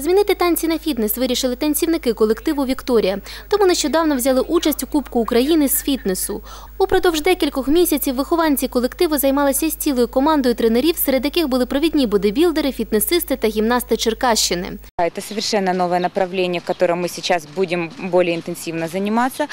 Змінити танці на фітнес вирішили танцівники колективу Вікторія. Тому нещодавно взяли участь у Кубку України з фітнесу. Упродовж декількох місяців вихованці колективу займалися з цілою командою тренерів, серед яких були провідні бодибілдери, фітнесисти та гімнасти Черкащини. Это совершенно новое направление, которым мы сейчас будем более интенсивно заниматься.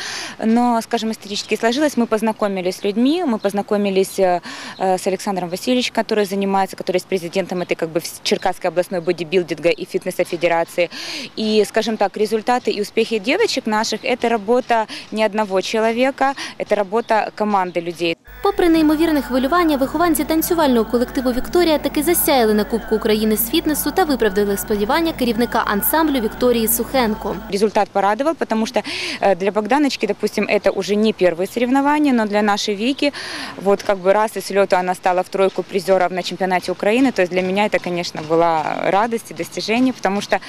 Но, скажем, исторически сложилось, мы познакомились с людьми, мы познакомились э, с Александром Васильевичем, который занимается, который есть президентом этой как бы вс- Черкасской областной бодибилдинга и фитнеса федерации. И, скажем так, результаты и успехи девочек наших – это работа не одного человека, это работа команды людей. Попри неймовірне хвилювання, вихованці танцювального колективу Вікторія таки засяяли на Кубку України з фітнесу та виправдали сподівання керівника ансамблю Вікторії Сухенко. Результат порадовал, потому что э, для Богданочки, допустим, это уже не первые соревнования, но для нашей Вики, вот как бы раз и с лету она стала в тройку призеров на чемпионате Украины, то есть для меня это, конечно, была радость и достижение, потому что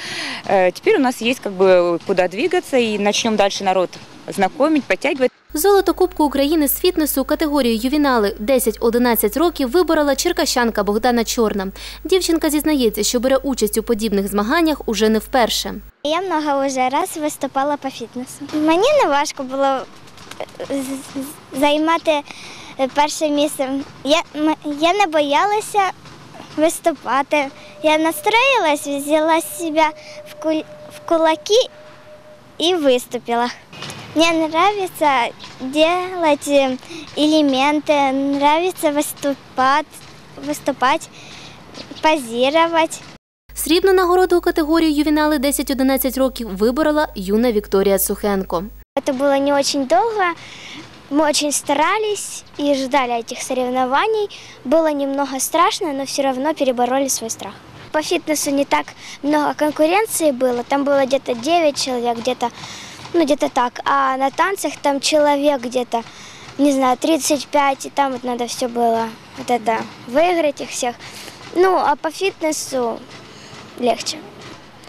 э, теперь у нас есть как бы куда двигаться и начнем дальше народ знакомить, подтягивать. Золото Кубку України з фітнесу у категорії ювінали 10-11 років виборола черкащанка Богдана Чорна. Дівчинка зізнається, що бере участь у подібних змаганнях уже не вперше. Я много вже раз виступала по фітнесу. Мені не важко було з- займати е, перше місце. Я, я не боялася виступати. Я настроїлась, взяла себе в кулаки і виступила. Мне нравится делать э, элементы, нравится выступать, выступать, позировать. Срібну нагороду у категорії ювінали 10-11 років виборола юна Вікторія Сухенко. Это было не очень долго. Мы очень старались и ждали этих соревнований. Было немного страшно, но все равно перебороли свой страх. По фитнесу не так много конкуренции было. Там было где-то 9 человек, где-то, ну где-то так. А на танцах там человек где-то, не знаю, 35, и там вот надо все было вот это выиграть их всех. Ну, а по фитнесу легче.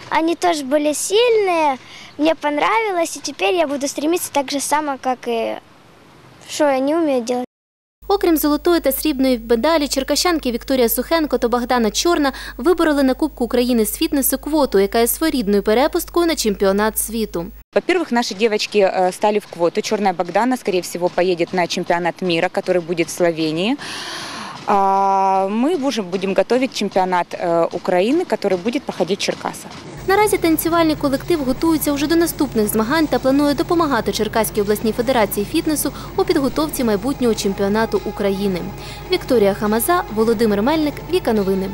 Они тоже были сильные, мне понравилось, и теперь я буду стремиться так же само, как и что они умеют делать. Окрім золотої та срібної медалі, черкащанки Вікторія Сухенко та Богдана Чорна вибороли на Кубку України з фітнесу квоту, яка є своєрідною перепусткою на чемпіонат світу. Во-первых, наши девочки э, стали в квоту. Черная Богдана, скорее всего, поедет на чемпионат мира, который будет в Словении. А мы уже будем готовить чемпионат э, Украины, который будет проходить в Черкасах. Наразі танцювальний колектив готується вже до наступних змагань та планує допомагати Черкаській обласній федерації фітнесу у підготовці майбутнього чемпіонату України. Вікторія Хамаза, Володимир Мельник, Віка Новини.